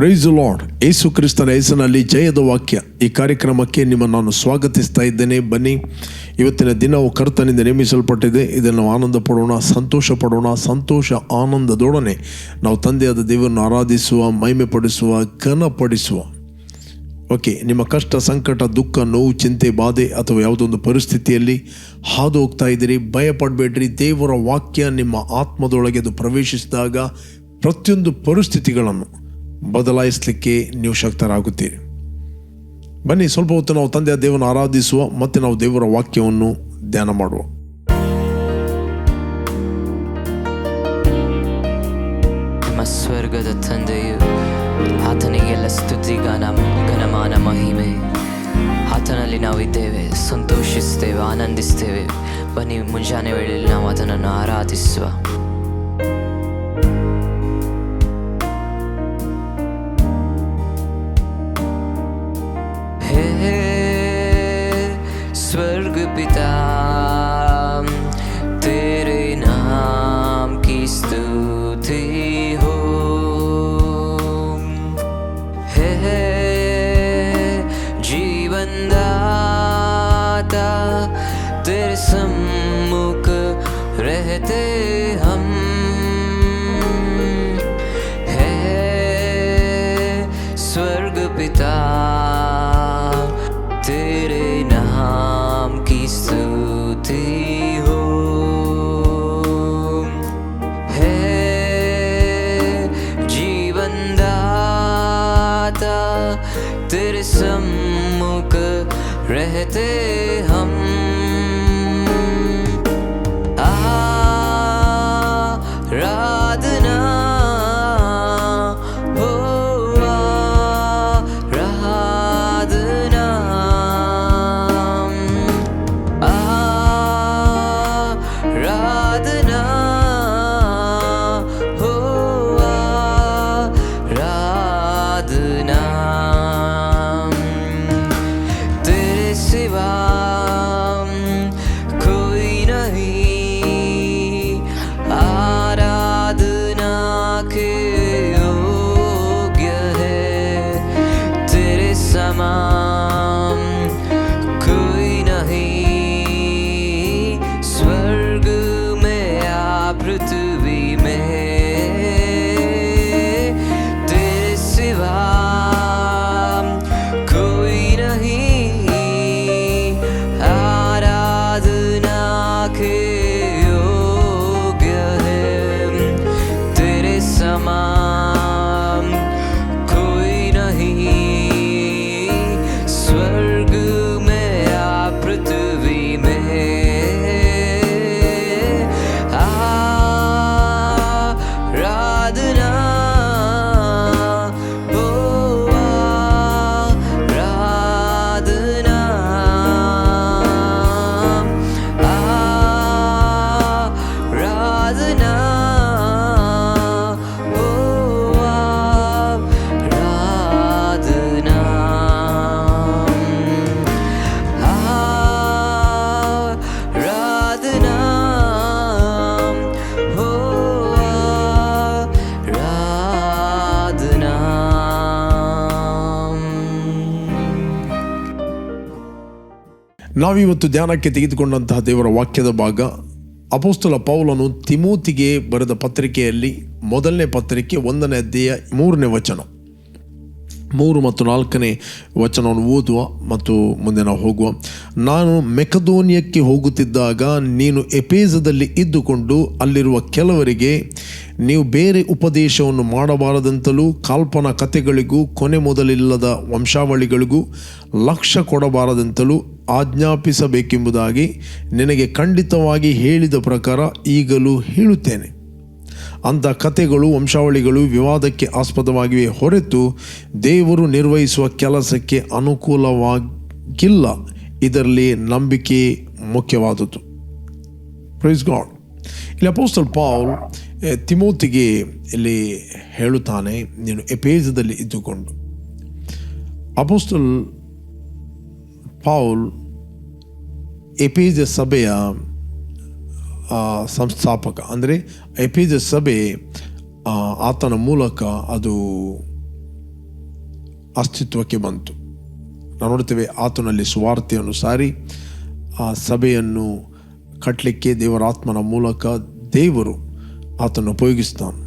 Price lord ಏಸು ಕ್ರಿಸ್ತನ ಹೆಸರಿನಲ್ಲಿ ಜಯದ ವಾಕ್ಯ. ಈ ಕಾರ್ಯಕ್ರಮಕ್ಕೆ ನಿಮ್ಮನ್ನು ನಾನು ಸ್ವಾಗತಿಸ್ತಾ ಇದ್ದೇನೆ. ಬನ್ನಿ, ಇವತ್ತಿನ ದಿನವು ಕರ್ತನಿಂದ ನೇಮಿಸಲ್ಪಟ್ಟಿದೆ. ಇದನ್ನು ಆನಂದ ಪಡೋಣ ಸಂತೋಷ ಪಡೋಣ ಸಂತೋಷ ಆನಂದದೊಡನೆ ನಾವು ತಂದೆಯಾದ ದೇವರನ್ನು ಆರಾಧಿಸುವ ಮಹಿಮೆ ಪಡಿಸುವ ಘನಪಡಿಸುವ. ಓಕೆ, ನಿಮ್ಮ ಕಷ್ಟ, ಸಂಕಟ, ದುಃಖ, ನೋವು, ಚಿಂತೆ, ಬಾಧೆ ಅಥವಾ ಯಾವುದೊಂದು ಪರಿಸ್ಥಿತಿಯಲ್ಲಿ ಹಾದು ಹೋಗ್ತಾ ಇದ್ದೀರಿ, ಭಯಪಡಬೇಡ್ರಿ. ದೇವರ ವಾಕ್ಯ ನಿಮ್ಮ ಆತ್ಮದೊಳಗೆ ಅದು ಪ್ರವೇಶಿಸಿದಾಗ ಪ್ರತಿಯೊಂದು ಪರಿಸ್ಥಿತಿಗಳನ್ನು ಬದಲಾಯಿಸಲಿಕ್ಕೆ ನೀವು ಶಕ್ತರಾಗುತ್ತೀರಿ. ಬನ್ನಿ, ಸ್ವಲ್ಪ ಹೊತ್ತು ನಾವು ತಂದೆಯ ದೇವರನ್ನು ಆರಾಧಿಸುವ ಮತ್ತು ನಾವು ದೇವರ ವಾಕ್ಯವನ್ನು ಧ್ಯಾನ ಮಾಡುವ. ನಮ್ಮ ಸ್ವರ್ಗದ ತಂದೆಯು ಆತನಿಗೆಲ್ಲ ಸ್ತುತಿ ಗಾನ ಘನಮಾನ, ಮಹಿಮೆ. ಆತನಲ್ಲಿ ನಾವು ಇದ್ದೇವೆ ಸಂತೋಷಿಸ್ತೇವೆ, ಆನಂದಿಸ್ತೇವೆ. ಬನ್ನಿ, ಮುಂಜಾನೆ ವೇಳೆಯಲ್ಲಿ ನಾವು ಅದನ್ನು ಆರಾಧಿಸುವ. पिता तेरे नाम की ನಾವಿವತ್ತು ಧ್ಯಾನಕ್ಕೆ ತೆಗೆದುಕೊಂಡಂತಹ ದೇವರ ವಾಕ್ಯದ ಭಾಗ ಅಪೋಸ್ತಲ ಪೌಲನು ತಿಮೋತಿಗೆ ಬರೆದ ಪತ್ರಿಕೆಯಲ್ಲಿ ಮೊದಲನೇ ಪತ್ರಿಕೆ ಒಂದನೇ ಅಧ್ಯಾಯ ಮೂರನೇ ವಚನ. ಮೂರು ಮತ್ತು ನಾಲ್ಕನೇ ವಚನವನ್ನು ಓದುವ ಮತ್ತು ಮುಂದೆ ನಾವು ಹೋಗುವ. ನಾನು ಮೆಕದೋನಿಯಕ್ಕೆ ಹೋಗುತ್ತಿದ್ದಾಗ ನೀನು ಎಪೇಜದಲ್ಲಿ ಇದ್ದುಕೊಂಡು ಅಲ್ಲಿರುವ ಕೆಲವರಿಗೆ ನೀವು ಬೇರೆ ಉಪದೇಶವನ್ನು ಮಾಡಬಾರದಂತಲೂ ಕಾಲ್ಪನಾ ಕಥೆಗಳಿಗೂ ಕೊನೆ ಮೊದಲಿಲ್ಲದ ವಂಶಾವಳಿಗಳಿಗೂ ಲಕ್ಷ್ಯ ಕೊಡಬಾರದಂತಲೂ ಆಜ್ಞಾಪಿಸಬೇಕೆಂಬುದಾಗಿ ನಿನಗೆ ಖಂಡಿತವಾಗಿ ಹೇಳಿದ ಪ್ರಕಾರ ಈಗಲೂ ಹೇಳುತ್ತೇನೆ. ಅಂಥ ಕಥೆಗಳು, ವಂಶಾವಳಿಗಳು ವಿವಾದಕ್ಕೆ ಆಸ್ಪದವಾಗಿವೆ ಹೊರತು ದೇವರು ನಿರ್ವಹಿಸುವ ಕೆಲಸಕ್ಕೆ ಅನುಕೂಲವಾಗಿಲ್ಲ. ಇದರಲ್ಲಿ ನಂಬಿಕೆ ಮುಖ್ಯವಾದದ್ದು. ಪ್ರೈಸ್ ಗಾಡ್ ಇಲ್ಲಿ ಅಪೋಸ್ತಲ್ ಪಾಲ್ ತಿಮೋತಿಗೆ ಇಲ್ಲಿ ಹೇಳುತ್ತಾನೆ, ನೀನು ಎಪೇಜದಲ್ಲಿ ಇದ್ದುಕೊಂಡು. ಅಪೋಸ್ತಲ್ ಪೌಲ್ ಎಪೇಜ ಸಭೆಯ ಸಂಸ್ಥಾಪಕ, ಅಂದರೆ ಎಪಿಜ ಸಭೆ ಆತನ ಮೂಲಕ ಅದು ಅಸ್ತಿತ್ವಕ್ಕೆ ಬಂತು. ನಾವು ನೋಡ್ತೇವೆ ಆತನಲ್ಲಿ ಸುವಾರ್ತೆಯನ್ನು ಸಾರಿ, ಆ ಸಭೆಯನ್ನು ಕಟ್ಟಲಿಕ್ಕೆ ದೇವರಾತ್ಮನ ಮೂಲಕ ದೇವರು ಆತನ್ನು ಉಪಯೋಗಿಸ್ತಾನೆ.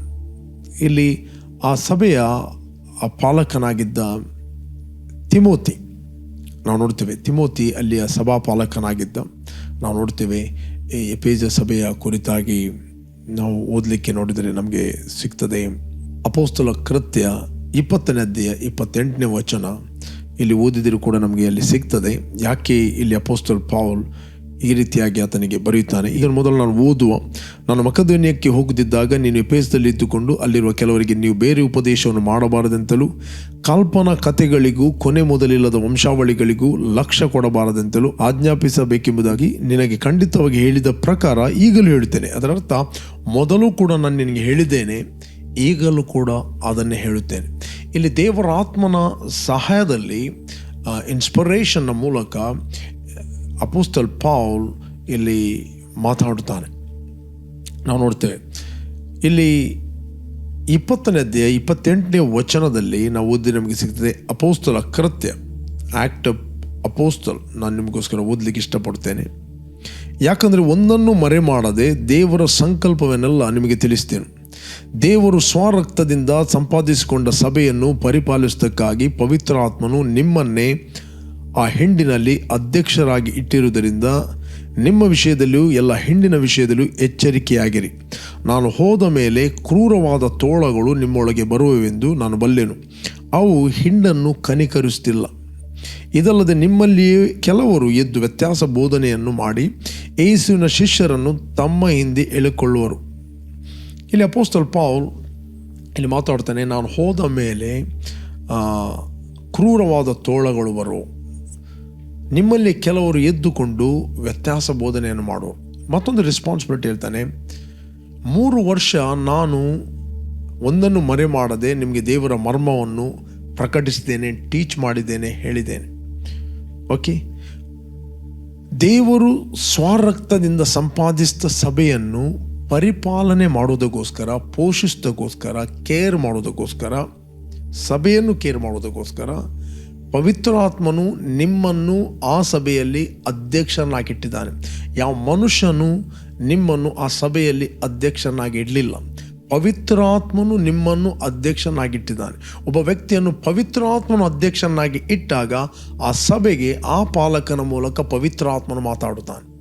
ಇಲ್ಲಿ ಆ ಸಭೆಯ ಪಾಲಕನಾಗಿದ್ದ ತಿಮೋತಿ ನಾವು ನೋಡ್ತೇವೆ ತಿಮೋತಿ ಅಲ್ಲಿಯ ಸಭಾಪಾಲಕನಾಗಿದ್ದ. ನಾವು ನೋಡ್ತೇವೆ, ಈ ಎಪೇಜ ಸಭೆಯ ಕುರಿತಾಗಿ ನಾವು ಓದಲಿಕ್ಕೆ ನೋಡಿದರೆ ನಮಗೆ ಸಿಗ್ತದೆ. ಅಪೋಸ್ತಲ ಕೃತ್ಯ ಇಪ್ಪತ್ತನೇ ಅಧ್ಯಾಯ ಇಪ್ಪತ್ತೆಂಟನೇ ವಚನ. ಇಲ್ಲಿ ಓದಿದರೂ ಕೂಡ ನಮಗೆ ಅಲ್ಲಿ ಸಿಗ್ತದೆ. ಯಾಕೆ ಇಲ್ಲಿ ಅಪೋಸ್ತಲ್ ಪೌಲ್ ಈ ರೀತಿಯಾಗಿ ಆತನಿಗೆ ಬರೆಯುತ್ತಾನೆ. ಈಗ ಮೊದಲು ನಾನು ಓದುವ. ನಾನು ಮಕದೋನ್ಯಕ್ಕೆ ಹೋಗುತ್ತಿದ್ದಾಗ ನೀನು ಎಪೇಸದಲ್ಲಿ ಇದ್ದುಕೊಂಡು ಅಲ್ಲಿರುವ ಕೆಲವರಿಗೆ ನೀವು ಬೇರೆ ಉಪದೇಶವನ್ನು ಮಾಡಬಾರದೆಂತಲೂ, ಕಲ್ಪನಾ ಕಥೆಗಳಿಗೂ, ಕೊನೆ ಮೊದಲಿಲ್ಲದ ವಂಶಾವಳಿಗಳಿಗೂ ಲಕ್ಷ್ಯ ಕೊಡಬಾರದೆಂತಲೂ ಆಜ್ಞಾಪಿಸಬೇಕೆಂಬುದಾಗಿ ನಿನಗೆ ಖಂಡಿತವಾಗಿ ಹೇಳಿದ ಪ್ರಕಾರ ಈಗಲೂ ಹೇಳುತ್ತೇನೆ. ಅದರರ್ಥ, ಮೊದಲು ಕೂಡ ನಾನು ನಿನಗೆ ಹೇಳಿದ್ದೇನೆ, ಈಗಲೂ ಕೂಡ ಅದನ್ನೇ ಹೇಳುತ್ತೇನೆ. ಇಲ್ಲಿ ದೇವರ ಆತ್ಮನ ಸಹಾಯದಲ್ಲಿ ಇನ್ಸ್ಪಿರೇಷನ್ನ ಮೂಲಕ ಅಪೋಸ್ತಲ್ ಪೌಲ್ ಇಲ್ಲಿ ಮಾತಾಡುತ್ತಾನೆ ನಾವು ನೋಡ್ತೇವೆ. ಇಲ್ಲಿ ಇಪ್ಪತ್ತನೇ ಅಧ್ಯಾಯ, ಇಪ್ಪತ್ತೆಂಟನೇ ವಚನದಲ್ಲಿ ನಾವು ಓದಿ ನಮಗೆ ಸಿಗ್ತದೆ ಅಪೋಸ್ತಲ ಕೃತ್ಯ. ಆ್ಯಕ್ಟ್ ಅಪೋಸ್ತಲ್ ನಾನು ನಿಮಗೋಸ್ಕರ ಓದಲಿಕ್ಕೆ ಇಷ್ಟಪಡ್ತೇನೆ. ಯಾಕಂದರೆ ಒಂದನ್ನು ಮರೆ ಮಾಡದೆ ದೇವರ ಸಂಕಲ್ಪವನ್ನೆಲ್ಲ ನಿಮಗೆ ತಿಳಿಸ್ತೇನೆ. ದೇವರು ಸ್ವರಕ್ತದಿಂದ ಸಂಪಾದಿಸಿಕೊಂಡ ಸಭೆಯನ್ನು ಪರಿಪಾಲಿಸುವುದಕ್ಕಾಗಿ ಪವಿತ್ರ ಆತ್ಮನು ನಿಮ್ಮನ್ನೇ ಆ ಹಿಂಡಿನಲ್ಲಿ ಅಧ್ಯಕ್ಷರಾಗಿ ಇಟ್ಟಿರುವುದರಿಂದ ನಿಮ್ಮ ವಿಷಯದಲ್ಲಿಯೂ ಎಲ್ಲ ಹಿಂಡಿನ ವಿಷಯದಲ್ಲೂ ಎಚ್ಚರಿಕೆಯಾಗಿರಿ. ನಾನು ಹೋದ ಮೇಲೆ ಕ್ರೂರವಾದ ತೋಳಗಳು ನಿಮ್ಮೊಳಗೆ ಬರುವವೆಂದು ನಾನು ಬಲ್ಲೆನು. ಅವು ಹಿಂಡನ್ನು ಕನಿಕರಿಸುತ್ತಿಲ್ಲ. ಇದಲ್ಲದೆ ನಿಮ್ಮಲ್ಲಿಯೇ ಕೆಲವರು ಎದ್ದು ವ್ಯತ್ಯಾಸ ಬೋಧನೆಯನ್ನು ಮಾಡಿ ಏಸುವಿನ ಶಿಷ್ಯರನ್ನು ತಮ್ಮ ಹಿಂದೆ ಎಳೆಕೊಳ್ಳುವರು. ಇಲ್ಲಿ ಅಪೋಸ್ತಲ್ ಪೌಲ್ ಇಲ್ಲಿ ಮಾತಾಡ್ತಾನೆ, ನಾನು ಹೋದ ಮೇಲೆ ಕ್ರೂರವಾದ ತೋಳಗಳು ಬರುವು. ನಿಮ್ಮಲ್ಲಿ ಕೆಲವರು ಎದ್ದುಕೊಂಡು ವ್ಯತ್ಯಾಸ ಬೋಧನೆಯನ್ನು ಮಾಡು. ಮತ್ತೊಂದು ರೆಸ್ಪಾನ್ಸಿಬಿಲಿಟಿ ಹೇಳ್ತಾನೆ, ಮೂರು ವರ್ಷ ನಾನು ಒಂದನ್ನು ಮರೆ ಮಾಡದೆ ನಿಮಗೆ ದೇವರ ಮರ್ಮವನ್ನು ಪ್ರಕಟಿಸಿದ್ದೇನೆ ಟೀಚ್ ಮಾಡಿದ್ದೇನೆ, ಹೇಳಿದ್ದೇನೆ. ಓಕೆ ದೇವರು ಸ್ವರಕ್ತದಿಂದ ಸಂಪಾದಿಸಿದ ಸಭೆಯನ್ನು ಪರಿಪಾಲನೆ ಮಾಡೋದಕ್ಕೋಸ್ಕರ, ಪೋಷಿಸೋದಕ್ಕೋಸ್ಕರ ಕೇರ್ ಮಾಡೋದಕ್ಕೋಸ್ಕರ, ಸಭೆಯನ್ನು ಕೇರ್ ಮಾಡೋದಕ್ಕೋಸ್ಕರ ಪವಿತ್ರಾತ್ಮನು ನಿಮ್ಮನ್ನು ಆ ಸಭೆಯಲ್ಲಿ ಅಧ್ಯಕ್ಷನಾಗಿಟ್ಟಿದ್ದಾನೆ. ಯಾವ ಮನುಷ್ಯನು ನಿಮ್ಮನ್ನು ಆ ಸಭೆಯಲ್ಲಿ ಅಧ್ಯಕ್ಷನಾಗಿ ಇಡಲಿಲ್ಲ ಪವಿತ್ರಾತ್ಮನು ನಿಮ್ಮನ್ನು ಅಧ್ಯಕ್ಷನಾಗಿಟ್ಟಿದ್ದಾನೆ. ಒಬ್ಬ ವ್ಯಕ್ತಿಯನ್ನು ಪವಿತ್ರಾತ್ಮನು ಅಧ್ಯಕ್ಷನಾಗಿ ಇಟ್ಟಾಗ ಆ ಸಭೆಗೆ ಆ ಪಾಲಕನ ಮೂಲಕ ಪವಿತ್ರಾತ್ಮನು ಮಾತಾಡುತ್ತಾನೆ.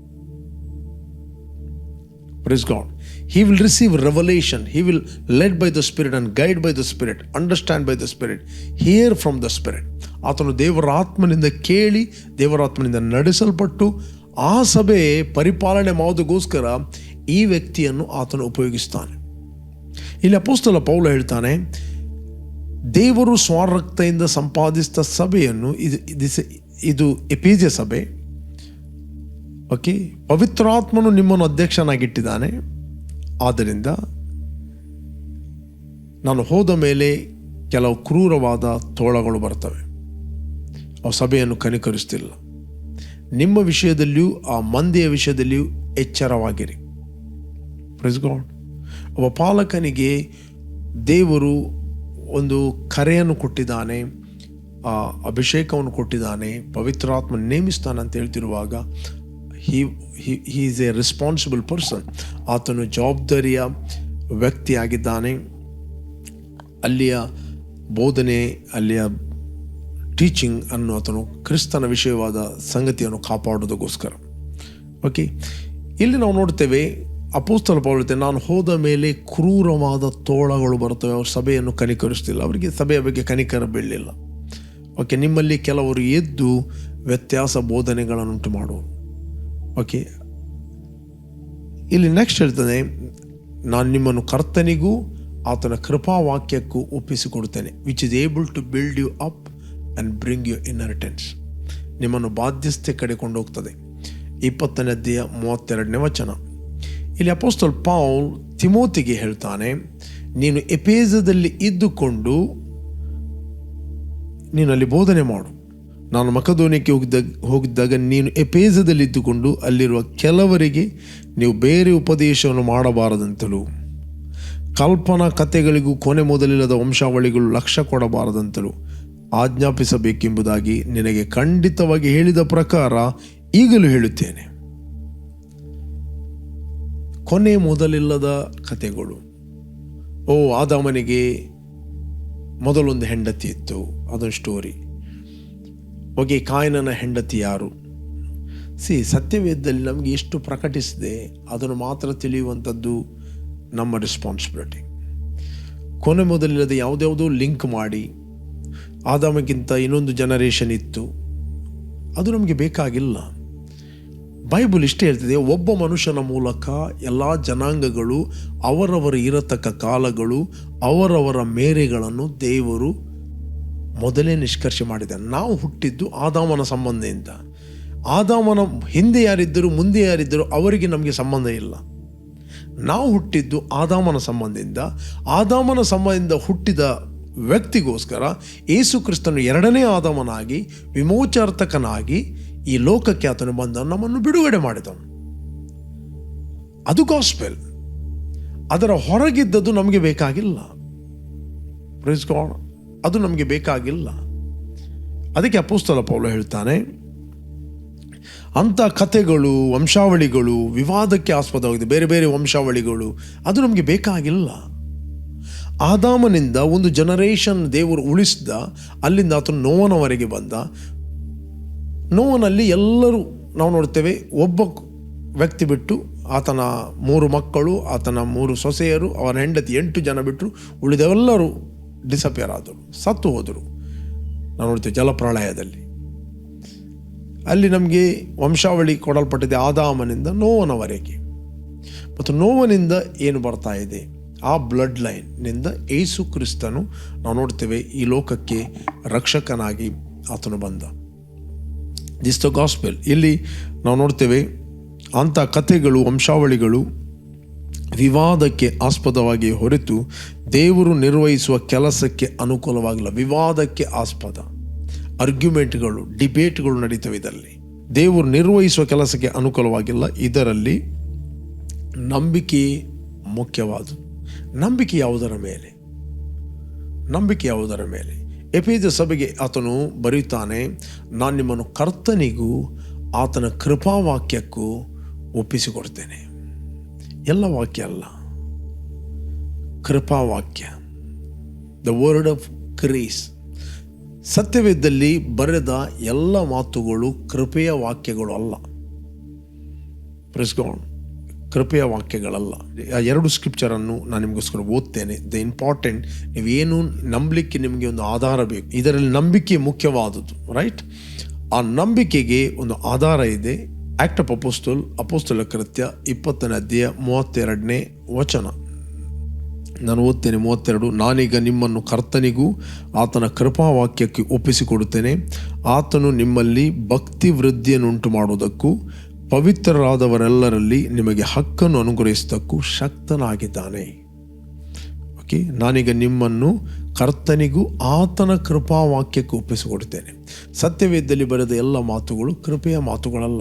ಪ್ರಿಸ್ God. He will receive revelation. He will led by the Spirit and guide by the Spirit, understand by the Spirit, hear from the Spirit. ಆತನು ದೇವರ ಆತ್ಮನಿಂದ ಕೇಳಿ ದೇವರ ಆತ್ಮನಿಂದ ನಡೆಸಲ್ಪಟ್ಟು ಆ ಸಭೆ ಪರಿಪಾಲನೆ ಮಾಡೋದಕ್ಕೋಸ್ಕರ ಈ ವ್ಯಕ್ತಿಯನ್ನು ಆತನು ಉಪಯೋಗಿಸ್ತಾನೆ ಇಲ್ಲಿ ಅಪೋಸ್ತಲ ಪೌಲ ಹೇಳ್ತಾನೆ ದೇವರು ಸ್ವಾರಕ್ತೆಯಿಂದ ಸಂಪಾದಿಸಿದ ಸಭೆಯನ್ನು ಇದು ಇದು- ಇದು ಎಪಿಜೆ ಸಭೆ ಓಕೆ ಪವಿತ್ರಾತ್ಮನು ನಿಮ್ಮನ್ನು ಅಧ್ಯಕ್ಷನಾಗಿಟ್ಟಿದ್ದಾನೆ ಆದ್ದರಿಂದ ನಾನು ಹೋದ ಮೇಲೆ ಕೆಲವು ಕ್ರೂರವಾದ ತೋಳಗಳು ಬರ್ತವೆ ಅವು ಸಭೆಯನ್ನು ಕನಿಕರಿಸ್ತಿಲ್ಲ ನಿಮ್ಮ ವಿಷಯದಲ್ಲಿಯೂ, ಆ ಮಂದಿಯ ವಿಷಯದಲ್ಲಿಯೂ ಎಚ್ಚರವಾಗಿರಿ. ಪ್ರಿಸ್ಗೌಂಡ್ ಗಾಡ್ ಒಬ್ಬ ಪಾಲಕನಿಗೆ ದೇವರು ಒಂದು ಕರೆಯನ್ನು ಕೊಟ್ಟಿದ್ದಾನೆ, ಆ ಅಭಿಷೇಕವನ್ನು ಕೊಟ್ಟಿದ್ದಾನೆ, ಪವಿತ್ರಾತ್ಮ ನೇಮಿಸ್ತಾನೆ ಅಂತ ಹೇಳ್ತಿರುವಾಗ he is a responsible person ಆತನು ಜವಾಬ್ದಾರಿಯ ವ್ಯಕ್ತಿಯಾಗಿದ್ದಾನೆ. ಅಲ್ಲಿಯ ಬೋಧನೆ, ಅಲ್ಲಿಯ ಟೀಚಿಂಗ್ ಅನ್ನು ಆತನು ಕ್ರಿಸ್ತನ ವಿಷಯವಾದ ಸಂಗತಿಯನ್ನು ಕಾಪಾಡೋದಕ್ಕೋಸ್ಕರ ಓಕೆ ಇಲ್ಲಿ ನಾವು ನೋಡ್ತೇವೆ, ಅಪೋಸ್ತಲ ಪೌಲತೆ ನಾನು ಹೋದ ಮೇಲೆ ಕ್ರೂರವಾದ ತೋಳಗಳು ಬರ್ತವೆ ಅವ್ರ ಸಭೆಯನ್ನು ಕನಿಕರಿಸ್ತಿಲ್ಲ. ಅವರಿಗೆ ಸಭೆಯ ಬಗ್ಗೆ ಕನಿಕರ ಬೀಳಲಿಲ್ಲ. ಓಕೆ ನಿಮ್ಮಲ್ಲಿ ಕೆಲವರು ಎದ್ದು ವ್ಯತ್ಯಾಸ ಬೋಧನೆಗಳನ್ನುಂಟು ಮಾಡುವರು. ಓಕೆ. ಇಲ್ಲಿ ನೆಕ್ಸ್ಟ್ ಹೇಳ್ತಾನೆ, ನಾನು ನಿಮ್ಮನ್ನು ಕರ್ತನಿಗೂ ಆತನ ಕೃಪಾವಾಕ್ಯಕ್ಕೂ ಒಪ್ಪಿಸಿಕೊಡ್ತೇನೆ which is able to build you up and bring you inheritance ನಿಮ್ಮನ್ನು ಬಾಧ್ಯಸ್ಥೆ ಕಡೆ ಕೊಂಡೋಗ್ತದೆ. ಇಪ್ಪತ್ತನೇ ಅಧ್ಯಯ ಮೂವತ್ತೆರಡನೇ ವಚನ. ಇಲ್ಲಿ ಅಪೋಸ್ತಲ್ ಪೌಲ್ ತಿಮೋತಿಗೆ ಹೇಳ್ತಾನೆ, ನೀನು ಎಪೇಜದಲ್ಲಿ ಇದ್ದುಕೊಂಡು ನೀನಲ್ಲಿ ಬೋಧನೆ ಮಾಡು. ನಾನು ಮಕದೋನಿಯಕ್ಕೆ ಹೋಗಿದ್ದಾಗ ಹೋಗಿದ್ದಾಗ ನೀನು ಎಪೇಜದಲ್ಲಿದ್ದುಕೊಂಡು ಅಲ್ಲಿರುವ ಕೆಲವರಿಗೆ ನೀವು ಬೇರೆ ಉಪದೇಶವನ್ನು ಮಾಡಬಾರದಂತಲೂ, ಕಲ್ಪನಾ ಕಥೆಗಳಿಗೂ ಕೊನೆ ಮೊದಲಿಲ್ಲದ ವಂಶಾವಳಿಗಳು ಲಕ್ಷ್ಯ ಕೊಡಬಾರದಂತಲೂ ಆಜ್ಞಾಪಿಸಬೇಕೆಂಬುದಾಗಿ ನಿನಗೆ ಖಂಡಿತವಾಗಿ ಹೇಳಿದ ಪ್ರಕಾರ ಈಗಲೂ ಹೇಳುತ್ತೇನೆ. ಕೊನೆ ಮೊದಲಿಲ್ಲದ ಕಥೆಗಳು. ಓ ಆದಾಮನಿಗೆ ಮೊದಲೊಂದು ಹೆಂಡತಿ ಇತ್ತು, ಅದೊಂದು ಸ್ಟೋರಿ ಹೋಗಿ ಕಾಯನನ ಹೆಂಡತಿ ಯಾರು? ಸಿ, ಸತ್ಯವೇದದಲ್ಲಿ ನಮಗೆ ಎಷ್ಟು ಪ್ರಕಟಿಸಿದೆ, ಅದನ್ನು ಮಾತ್ರ ತಿಳಿಯುವಂಥದ್ದು ನಮ್ಮ ರೆಸ್ಪಾನ್ಸಿಬಿಲಿಟಿ ಕೊನೆ ಮೊದಲಿಲ್ಲದೆ ಯಾವುದ್ಯಾವುದೋ ಲಿಂಕ್ ಮಾಡಿ ಆದಾಮಕ್ಕಿಂತ ಇನ್ನೊಂದು ಜನರೇಷನ್ ಇತ್ತು. ಅದು ನಮಗೆ ಬೇಕಾಗಿಲ್ಲ. ಬೈಬಲ್ ಇಷ್ಟೇ ಹೇಳ್ತಿದೆ, ಒಬ್ಬ ಮನುಷ್ಯನ ಮೂಲಕ ಎಲ್ಲ ಜನಾಂಗಗಳು ಅವರವರು ಇರತಕ್ಕ ಕಾಲಗಳು, ಅವರವರ ಮೇರೆಗಳನ್ನು ದೇವರು ಮೊದಲೇ ನಿಷ್ಕರ್ಷೆ ಮಾಡಿದೆ. ನಾವು ಹುಟ್ಟಿದ್ದು ಆದಾಮನ ಸಂಬಂಧದಿಂದ ಆದಾಮನ ಹಿಂದೆ ಯಾರಿದ್ದರು ಮುಂದೆ ಯಾರಿದ್ದರು ಅವರಿಗೆ ನಮಗೆ ಸಂಬಂಧ ಇಲ್ಲ. ನಾವು ಹುಟ್ಟಿದ್ದು ಆದಾಮನ ಸಂಬಂಧದಿಂದ ಆದಾಮನ ಸಂಬಂಧದಿಂದ ಹುಟ್ಟಿದ ವ್ಯಕ್ತಿಗೋಸ್ಕರ ಏಸು ಕ್ರಿಸ್ತನು ಎರಡನೇ ಆದಾಮನಾಗಿ ವಿಮೋಚಾರ್ಥಕನಾಗಿ ಈ ಲೋಕಕ್ಕೆ ಆತನು ಬಂದ ನಮ್ಮನ್ನು ಬಿಡುಗಡೆ ಮಾಡಿದನು. ಅದು ಗಾಸ್ಪೆಲ್ ಅದರ ಹೊರಗಿದ್ದದ್ದು ನಮಗೆ ಬೇಕಾಗಿಲ್ಲ. Praise God. ಅದು ನಮಗೆ ಬೇಕಾಗಿಲ್ಲ. ಅದಕ್ಕೆ ಅಪೋಸ್ತಲ ಪೌಲ ಹೇಳ್ತಾನೆ, ಅಂಥ ಕಥೆಗಳು, ವಂಶಾವಳಿಗಳು, ವಿವಾದಕ್ಕೆ ಆಸ್ಪದವಾಗಿದೆ. ಬೇರೆ ಬೇರೆ ವಂಶಾವಳಿಗಳು, ಅದು ನಮಗೆ ಬೇಕಾಗಿಲ್ಲ. ಆದಾಮನಿಂದ ಒಂದು ಜನರೇಷನ್ ದೇವರು ಉಳಿಸಿದ, ಅಲ್ಲಿಂದ ಆತನು ನೋವನವರೆಗೆ ಬಂದ. ನೋವನಲ್ಲಿ ಎಲ್ಲರೂ ನಾವು ನೋಡ್ತೇವೆ, ಒಬ್ಬ ವ್ಯಕ್ತಿ ಬಿಟ್ಟು ಆತನ ಮೂರು ಮಕ್ಕಳು, ಆತನ ಮೂರು ಸೊಸೆಯರು, ಅವನ ಹೆಂಡತಿ ಎಂಟು ಜನ ಬಿಟ್ಟರು, ಉಳಿದವೆಲ್ಲರೂ ಡಿಸಪಿಯರ್ ಆದರು ಸತ್ತು ಹೋದರು ನಾವು ನೋಡ್ತೇವೆ ಜಲಪ್ರಳಯದಲ್ಲಿ. ಅಲ್ಲಿ ನಮಗೆ ವಂಶಾವಳಿ ಕೊಡಲ್ಪಟ್ಟಿದೆ ಆದಾಮನಿಂದ ನೋವನವರೆಗೆ. ಮತ್ತು ನೋವನಿಂದ ಏನು ಬರ್ತಾ ಇದೆ? ಆ ಬ್ಲಡ್ ಲೈನ್ನಿಂದ ಏಸು ಕ್ರಿಸ್ತನು ನಾವು ನೋಡ್ತೇವೆ ಈ ಲೋಕಕ್ಕೆ ರಕ್ಷಕನಾಗಿ ಆತನು ಬಂದ. ದಿಸ್ ದ ಗಾಸ್ಪೆಲ್ ಇಲ್ಲಿ ನಾವು ನೋಡ್ತೇವೆ ಅಂಥ ಕಥೆಗಳು, ವಂಶಾವಳಿಗಳು ವಿವಾದಕ್ಕೆ ಆಸ್ಪದವಾಗಿ ಹೊರತು ದೇವರು ನಿರ್ವಹಿಸುವ ಕೆಲಸಕ್ಕೆ ಅನುಕೂಲವಾಗಿಲ್ಲ. ವಿವಾದಕ್ಕೆ ಆಸ್ಪದ. ಅರ್ಗ್ಯುಮೆಂಟ್ಗಳು ಡಿಬೇಟ್ಗಳು ನಡೀತವೆ ಇದರಲ್ಲಿ. ದೇವರು ನಿರ್ವಹಿಸುವ ಕೆಲಸಕ್ಕೆ ಅನುಕೂಲವಾಗಿಲ್ಲ. ಇದರಲ್ಲಿ ನಂಬಿಕೆ ಮುಖ್ಯವಾದು ನಂಬಿಕೆ ಯಾವುದರ ಮೇಲೆ? ನಂಬಿಕೆ ಯಾವುದರ ಮೇಲೆ? ಎಪೇಜ ಸಭೆಗೆ ಆತನು ಬರೆಯುತ್ತಾನೆ ನಾನು ನಿಮ್ಮನ್ನು ಕರ್ತನಿಗೂ ಆತನ ಕೃಪಾವಾಕ್ಯಕ್ಕೂ ಒಪ್ಪಿಸಿಕೊಡ್ತೇನೆ. ಎಲ್ಲ ವಾಕ್ಯ ಅಲ್ಲ. ಕೃಪಾವಾಕ್ಯ. ದ ವರ್ಡ್ ಆಫ್ ಕ್ರೇಸ್ ಸತ್ಯವೇದದಲ್ಲಿ ಬರೆದ ಎಲ್ಲ ಮಾತುಗಳು ಕೃಪೆಯ ವಾಕ್ಯಗಳು ಅಲ್ಲ. ಪ್ರೆಸ್ಗೌಂಡ್ ಕೃಪೆಯ ವಾಕ್ಯಗಳಲ್ಲ. ಆ ಎರಡು ಸ್ಕ್ರಿಪ್ಚರನ್ನು ನಾನು ನಿಮಗೋಸ್ಕರ ಓದ್ತೇನೆ. ದ ಇಂಪಾರ್ಟೆಂಟ್ ನೀವೇನು ನಂಬಲಿಕ್ಕೆ ನಿಮಗೆ ಒಂದು ಆಧಾರ ಬೇಕು. ಇದರಲ್ಲಿ ನಂಬಿಕೆ ಮುಖ್ಯವಾದದ್ದು ರೈಟ್ ಆ ನಂಬಿಕೆಗೆ ಒಂದು ಆಧಾರ ಇದೆ. ಆಕ್ಟ್ ಆಫ್ ಅಪೋಸ್ತಲ್ ಅಪೋಸ್ತಲ ಕೃತ್ಯ ಇಪ್ಪತ್ತನೇ ಅಧ್ಯಾಯ, ಮೂವತ್ತೆರಡನೇ ವಚನ. ನಾನು ಓದ್ತೇನೆ ಮೂವತ್ತೆರಡು, ನಾನೀಗ ನಿಮ್ಮನ್ನು ಕರ್ತನಿಗೂ ಆತನ ಕೃಪಾವಾಕ್ಯಕ್ಕೆ ಒಪ್ಪಿಸಿಕೊಡುತ್ತೇನೆ. ಆತನು ನಿಮ್ಮಲ್ಲಿ ಭಕ್ತಿ ವೃದ್ಧಿಯನ್ನುಂಟು ಮಾಡುವುದಕ್ಕೂ ಪವಿತ್ರರಾದವರೆಲ್ಲರಲ್ಲಿ ನಿಮಗೆ ಹಕ್ಕನ್ನು ಅನುಗ್ರಹಿಸುವುದಕ್ಕೂ ಶಕ್ತನಾಗಿದ್ದಾನೆ. ಓಕೆ ನಾನೀಗ ನಿಮ್ಮನ್ನು ಕರ್ತನಿಗೂ ಆತನ ಕೃಪಾವಾಕ್ಯಕ್ಕೆ ಒಪ್ಪಿಸಿಕೊಡುತ್ತೇನೆ. ಸತ್ಯವೇದದಲ್ಲಿ ಬರೆದ ಎಲ್ಲ ಮಾತುಗಳು ಕೃಪೆಯ ಮಾತುಗಳಲ್ಲ.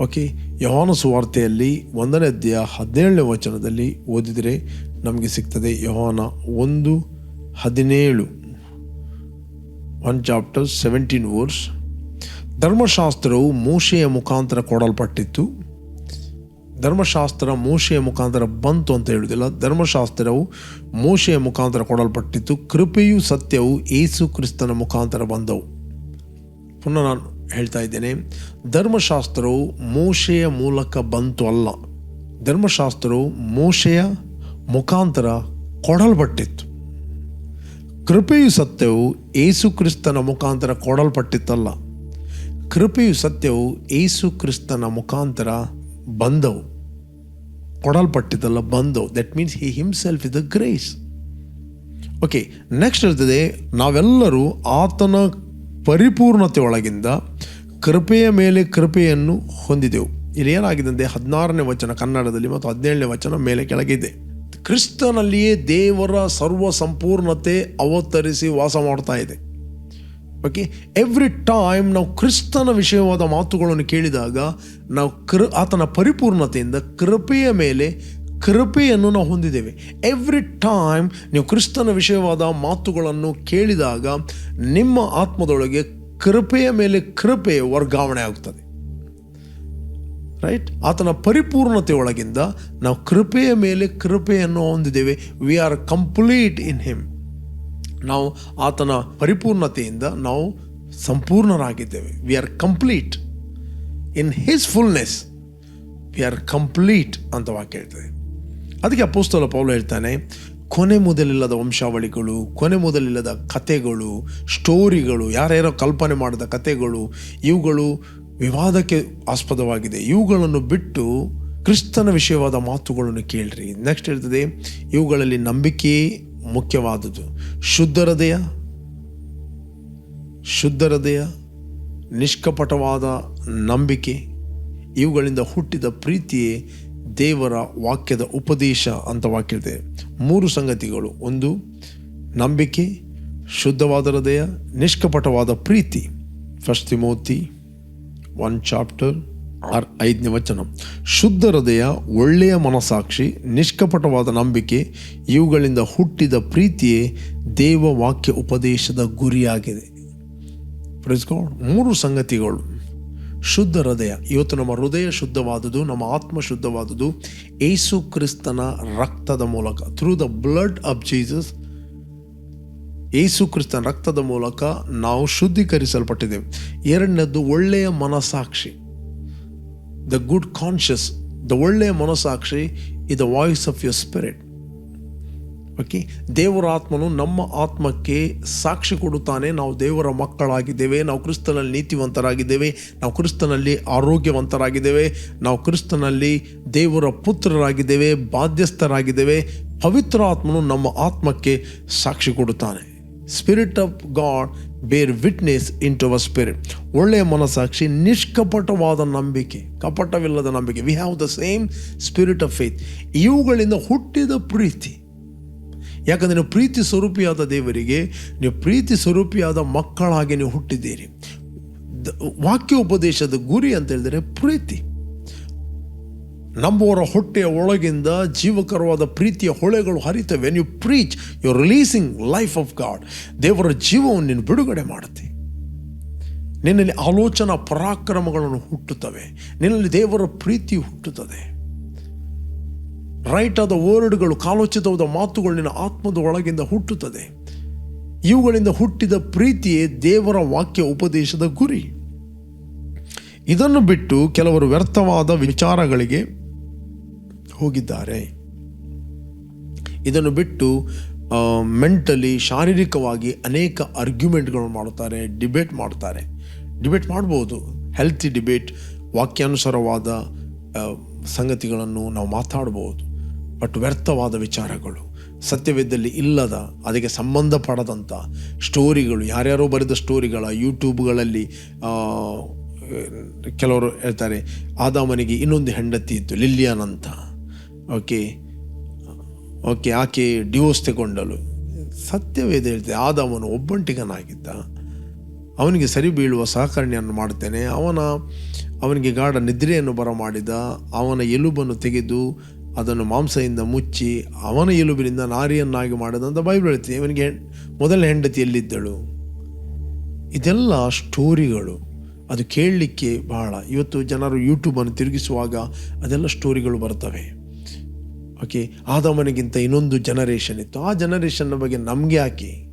ಓಕೆ ಯವಾನ ಸುವಾರ್ತೆಯಲ್ಲಿ ಒಂದನೇ ಅಧ್ಯಾಯ ಹದಿನೇಳನೇ ವಚನದಲ್ಲಿ ಓದಿದರೆ ನಮಗೆ ಸಿಗ್ತದೆ ಯೋಹಾನ ಒಂದು ಹದಿನೇಳು. ಒನ್ ಚಾಪ್ಟರ್ ಸೆವೆಂಟೀನ್ ವರ್ಸ್ ಧರ್ಮಶಾಸ್ತ್ರವು ಮೋಶೆಯ ಮುಖಾಂತರ ಕೊಡಲ್ಪಟ್ಟಿತ್ತು. ಧರ್ಮಶಾಸ್ತ್ರ ಮೋಶೆಯ ಮುಖಾಂತರ ಬಂತು ಅಂತ ಹೇಳುವುದಿಲ್ಲ. ಧರ್ಮಶಾಸ್ತ್ರವು ಮೋಶೆಯ ಮುಖಾಂತರ ಕೊಡಲ್ಪಟ್ಟಿತ್ತು. ಕೃಪೆಯು ಸತ್ಯವು ಏಸು ಕ್ರಿಸ್ತನ ಮುಖಾಂತರ ಬಂದವು. ಪುನಃ ನಾನು ಹೇಳ್ತಾ ಇದ್ದೇನೆ, ಧರ್ಮಶಾಸ್ತ್ರವು ಮೋಶೆಯ ಮೂಲಕ ಬಂತು ಅಲ್ಲ. ಧರ್ಮಶಾಸ್ತ್ರವು ಮೋಶೆಯ ಮುಖಾಂತರ ಕೊಡಲ್ಪಟ್ಟಿತ್ತು. ಕೃಪೆಯು ಸತ್ಯವು ಏಸು ಕ್ರಿಸ್ತನ ಮುಖಾಂತರ ಕೊಡಲ್ಪಟ್ಟಿತ್ತಲ್ಲ. ಕೃಪೆಯು ಸತ್ಯವು ಏಸು ಕ್ರಿಸ್ತನ ಮುಖಾಂತರ ಬಂದವು. ಕೊಡಲ್ಪಟ್ಟಿದ್ದಲ್ಲ, ಬಂದವು. That means he himself is the grace okay next ಇರ್ತದೆ ನಾವೆಲ್ಲರೂ ಆತನ ಪರಿಪೂರ್ಣತೆ ಒಳಗಿಂದ ಕೃಪೆಯ ಮೇಲೆ ಕೃಪೆಯನ್ನು ಹೊಂದಿದೆವು. ಇಲ್ಲಿ ಏನಾಗಿದೆ ಅಂದರೆ ಹದಿನಾರನೇ ವಚನ ಕನ್ನಡದಲ್ಲಿ ಮತ್ತು ಹದಿನೇಳನೇ ವಚನ ಮೇಲೆ ಕೆಳಗಿದೆ ಕ್ರಿಸ್ತನಲ್ಲಿಯೇ ದೇವರ ಸರ್ವ ಸಂಪೂರ್ಣತೆ ಅವತರಿಸಿ ವಾಸ ಮಾಡ್ತಾ ಇದೆ. ಓಕೆ ಎವ್ರಿ ಟೈಮ್ ನಾವು ಕ್ರಿಸ್ತನ ವಿಷಯವಾದ ಮಾತುಗಳನ್ನು ಕೇಳಿದಾಗ ನಾವು ಕೃ, ಆತನ ಪರಿಪೂರ್ಣತೆಯಿಂದ ಕೃಪೆಯ ಮೇಲೆ ಕೃಪೆಯನ್ನು ನಾವು ಹೊಂದಿದ್ದೇವೆ. ಎವ್ರಿ ಟೈಮ್ ನೀವು ಕ್ರಿಸ್ತನ ವಿಷಯವಾದ ಮಾತುಗಳನ್ನು ಕೇಳಿದಾಗ ನಿಮ್ಮ ಆತ್ಮದೊಳಗೆ ಕೃಪೆಯ ಮೇಲೆ ಕೃಪೆ ವರ್ಗಾವಣೆ ಆಗುತ್ತದೆ ರೈಟ್ ಆತನ ಪರಿಪೂರ್ಣತೆ ಒಳಗಿಂದ ನಾವು ಕೃಪೆಯ ಮೇಲೆ ಕೃಪೆಯನ್ನು ಹೊಂದಿದ್ದೇವೆ. We are complete in him ನಾವು ಆತನ ಪರಿಪೂರ್ಣತೆಯಿಂದ ನಾವು ಸಂಪೂರ್ಣರಾಗಿದ್ದೇವೆ. We are complete in his fullness we are complete ಅಂತ ವಾಕ್ಯ ಹೇಳ್ತದೆ. ಅದಕ್ಕೆ ಅಪೋಸ್ತಲ ಪೌಲ ಹೇಳ್ತಾನೆ, ಕೊನೆ ಮೊದಲಿಲ್ಲದ ವಂಶಾವಳಿಗಳು, ಕೊನೆ ಮೊದಲಿಲ್ಲದ ಕತೆಗಳು ಸ್ಟೋರಿಗಳು ಯಾರ್ಯಾರೋ ಕಲ್ಪನೆ ಮಾಡಿದ ಕತೆಗಳು ಇವುಗಳು ವಿವಾದಕ್ಕೆ ಆಸ್ಪದವಾಗಿದೆ. ಇವುಗಳನ್ನು ಬಿಟ್ಟು ಕ್ರಿಸ್ತನ ವಿಷಯವಾದ ಮಾತುಗಳನ್ನು ಕೇಳ್ರಿ. ನೆಕ್ಸ್ಟ್ ಇರ್ತದೆ ಇವುಗಳಲ್ಲಿ ನಂಬಿಕೆಯೇ ಮುಖ್ಯವಾದದ್ದು. ಶುದ್ಧ ಹೃದಯ ಶುದ್ಧ ಹೃದಯ ನಿಷ್ಕಪಟವಾದ ನಂಬಿಕೆ, ಇವುಗಳಿಂದ ಹುಟ್ಟಿದ ಪ್ರೀತಿಯೇ ದೇವರ ವಾಕ್ಯದ ಉಪದೇಶ ಅಂತ ವಾಕ್ಯ ಇದೆ ಮೂರು ಸಂಗತಿಗಳು. ಒಂದು, ನಂಬಿಕೆ ಶುದ್ಧವಾದ ಹೃದಯ ನಿಷ್ಕಪಟವಾದ ಪ್ರೀತಿ. First Timothy one chapter or ಐದನೇ ವಚನ. ಶುದ್ಧ ಹೃದಯ, ಒಳ್ಳೆಯ ಮನಸಾಕ್ಷಿ ನಿಷ್ಕಪಟವಾದ ನಂಬಿಕೆ, ಇವುಗಳಿಂದ ಹುಟ್ಟಿದ ಪ್ರೀತಿಯೇ ದೇವ ವಾಕ್ಯ ಉಪದೇಶದ ಗುರಿಯಾಗಿದೆ. ಮೂರು ಸಂಗತಿಗಳು. ಶುದ್ಧ ಹೃದಯ. ಇವತ್ತು ನಮ್ಮ ಹೃದಯ ಶುದ್ಧವಾದುದು, ನಮ್ಮ ಆತ್ಮ ಶುದ್ಧವಾದುದು, ಏಸು ಕ್ರಿಸ್ತನ ರಕ್ತದ ಮೂಲಕ through the blood of Jesus Yesu ಕ್ರಿಸ್ತನ ರಕ್ತದ ಮೂಲಕ ನಾವು ಶುದ್ಧೀಕರಿಸಲ್ಪಟ್ಟಿದ್ದೇವೆ. ಎರಡನೇದ್ದು ಒಳ್ಳೆಯ ಮನಸಾಕ್ಷಿ ದ ಗುಡ್ ಕಾನ್ಷಿಯಸ್ ದ ಒಳ್ಳೆಯ ಮನಸಾಕ್ಷಿ E the voice of your spirit okay ದೇವರ ಆತ್ಮನು ನಮ್ಮ ಆತ್ಮಕ್ಕೆ ಸಾಕ್ಷಿ ಕೊಡುತ್ತಾನೆ. ನಾವು ದೇವರ ಮಕ್ಕಳಾಗಿದ್ದೇವೆ. ನಾವು ಕ್ರಿಸ್ತನಲ್ಲಿ ನೀತಿವಂತರಾಗಿದ್ದೇವೆ. ನಾವು ಕ್ರಿಸ್ತನಲ್ಲಿ ಆರೋಗ್ಯವಂತರಾಗಿದ್ದೇವೆ. ನಾವು ಕ್ರಿಸ್ತನಲ್ಲಿ ದೇವರ ಪುತ್ರರಾಗಿದ್ದೇವೆ. ಬಾಧ್ಯಸ್ಥರಾಗಿದ್ದೇವೆ. ಪವಿತ್ರ ಆತ್ಮನು ನಮ್ಮ ಆತ್ಮಕ್ಕೆ ಸಾಕ್ಷಿ ಕೊಡುತ್ತಾನೆ. Spirit of God bear witness in to our spirit ಒಳ್ಳೆಯ ಮನಸ್ಸಾಕ್ಷಿ, ನಿಷ್ಕಪಟವಾದ ನಂಬಿಕೆ, ಕಪಟವಿಲ್ಲದ ನಂಬಿಕೆ. We have the same spirit of faith ಇವುಗಳಿಂದ ಹುಟ್ಟಿದ ಪ್ರೀತಿ. ಯಾಕಂದರೆ ನೀವು ಪ್ರೀತಿ ಸ್ವರೂಪಿಯಾದ ದೇವರಿಗೆ, ನೀವು ಪ್ರೀತಿ ಸ್ವರೂಪಿಯಾದ ಮಕ್ಕಳಾಗಿ ನೀವು ಹುಟ್ಟಿದ್ದೀರಿ. ವಾಕ್ಯ ಉಪದೇಶದ ಗುರಿ ಅಂತ ಹೇಳಿದರೆ ಪ್ರೀತಿ. ನಂಬುವರ ಹೊಟ್ಟೆಯ ಒಳಗಿಂದ ಜೀವಕರವಾದ ಪ್ರೀತಿಯ ಹೊಳೆಗಳು ಹರಿತವೆ. You preach you releasing life of God ದೇವರ ಜೀವವನ್ನು ನೀನು ಬಿಡುಗಡೆ ಮಾಡುತ್ತೆ. ನಿನ್ನಲ್ಲಿ ಆಲೋಚನಾ ಪರಾಕ್ರಮಗಳನ್ನು ಹುಟ್ಟುತ್ತವೆ. ನಿನ್ನಲ್ಲಿ ದೇವರ ಪ್ರೀತಿ ಹುಟ್ಟುತ್ತದೆ. ರೈಟ್ ಆದ ವರ್ಡ್ಗಳು ಕಾಲೋಚಿತವಾದ ಮಾತುಗಳು ನಿನ್ನ ಆತ್ಮದ ಒಳಗಿಂದ ಹುಟ್ಟುತ್ತದೆ. ಇವುಗಳಿಂದ ಹುಟ್ಟಿದ ಪ್ರೀತಿಯೇ ದೇವರ ವಾಕ್ಯ ಉಪದೇಶದ ಗುರಿ. ಇದನ್ನು ಬಿಟ್ಟು ಕೆಲವರು ವ್ಯರ್ಥವಾದ ವಿಚಾರಗಳಿಗೆ ಹೋಗಿದ್ದಾರೆ. ಇದನ್ನು ಬಿಟ್ಟು ಮೆಂಟಲಿ, ಶಾರೀರಿಕವಾಗಿ ಅನೇಕ ಆರ್ಗ್ಯುಮೆಂಟ್ಗಳು ಮಾಡುತ್ತಾರೆ, ಡಿಬೇಟ್ ಮಾಡ್ತಾರೆ ಡಿಬೇಟ್ ಮಾಡ್ಬೋದು. ಹೆಲ್ತಿ ಡಿಬೇಟ್, ವಾಕ್ಯಾನುಸಾರವಾದ ಸಂಗತಿಗಳನ್ನು ನಾವು ಮಾತಾಡ್ಬೋದು. ಬಟ್ ವ್ಯರ್ಥವಾದ ವಿಚಾರಗಳು, ಸತ್ಯವೇದಲ್ಲಿ ಇಲ್ಲದ, ಅದಕ್ಕೆ ಸಂಬಂಧಪಡದಂಥ ಸ್ಟೋರಿಗಳು, ಯಾರ್ಯಾರೋ ಬರೆದ ಸ್ಟೋರಿಗಳ, ಯೂಟ್ಯೂಬ್ಗಳಲ್ಲಿ ಕೆಲವರು ಹೇಳ್ತಾರೆ, ಆದಾಮನಿಗೆ ಇನ್ನೊಂದು ಹೆಂಡತಿ ಇತ್ತು, ಲಿಲಿಯಾನ್ ಅಂತ. ಓಕೆ. ಓಕೆ, ಆಕೆ ಡಿವೋರ್ಸ್ ತಗೊಂಡಳು. ಸತ್ಯವೇದ ಆದ ಅವನು ಒಬ್ಬಂಟಿಗನಾಗಿದ್ದ. ಅವನಿಗೆ ಸರಿ ಬೀಳುವ ಸಹಕರಣೆಯನ್ನು ಮಾಡ್ತೇನೆ. ಅವನ, ಅವನಿಗೆ ಗಾಢ ನಿದ್ರೆಯನ್ನು ಬರಮಾಡಿದ. ಅವನ ಎಲುಬನ್ನು ತೆಗೆದು ಅದನ್ನು ಮಾಂಸದಿಂದ ಮುಚ್ಚಿ, ಅವನ ಎಲುಬಿನಿಂದ ನಾರಿಯನ್ನಾಗಿ ಮಾಡಿದಂತ ಬೈಬಲ್ ಹೇಳ್ತೀನಿ ಇವನಿಗೆ ಮೊದಲ ಹೆಂಡತಿ ಎಲ್ಲಿದ್ದಳು? ಇದೆಲ್ಲ ಸ್ಟೋರಿಗಳು. ಅದು ಕೇಳಲಿಕ್ಕೆ ಬಹಳ. ಇವತ್ತು ಜನರು ಯೂಟ್ಯೂಬನ್ನು ತಿರುಗಿಸುವಾಗ ಅದೆಲ್ಲ ಸ್ಟೋರಿಗಳು ಬರ್ತವೆ. ಓಕೆ, ಆದಮನಿಗಿಂತ ಇನ್ನೊಂದು ಜನರೇಷನ್ ಇತ್ತು. ಆ ಜನರೇಷನ್ನ ಬಗ್ಗೆ ನಮಗೆ ಯಾಕೆ?